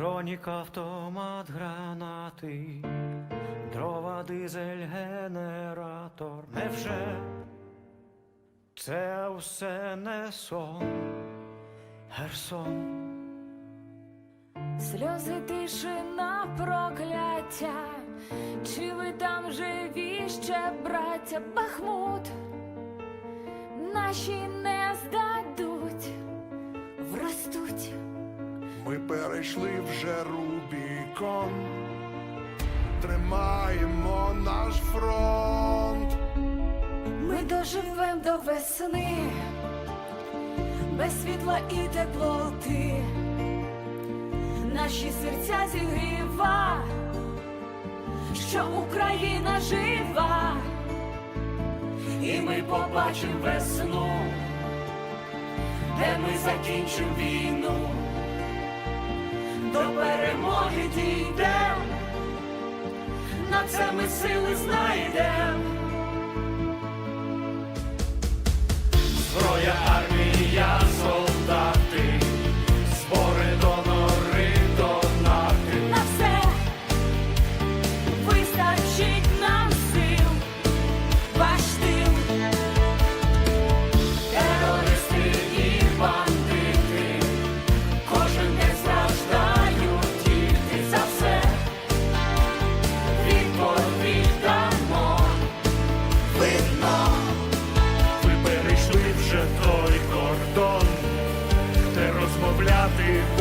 Бронік, автомат, гранати, дрова, дизель, генератор. Невже це все не сон, Херсон? Сльози тишина прокляття, чи ви там живі ще, браття Бахмут? Наші не Ми перейшли вже Рубікон, тримаємо наш фронт. Ми доживем до весни, без світла і теплоти, наші серця зігріва, що Україна жива, і ми побачимо весну, де ми закінчимо війну, до перемоги дійдем, на це ми сили знайдем. кордон, де розмовляти.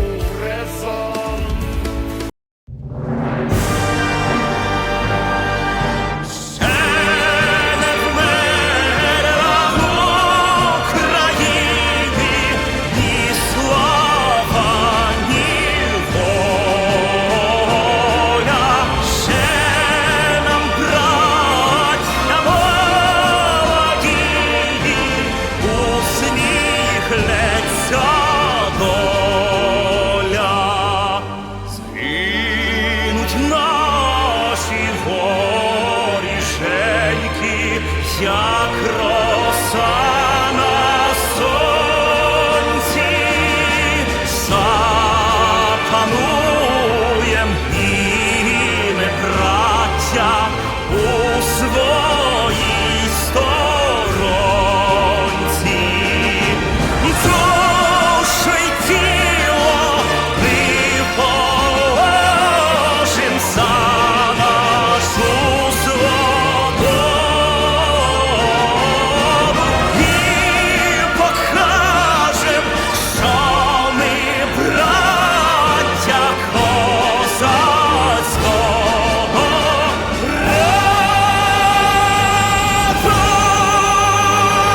наші воріженьки, як роса на і не праця. у своїй.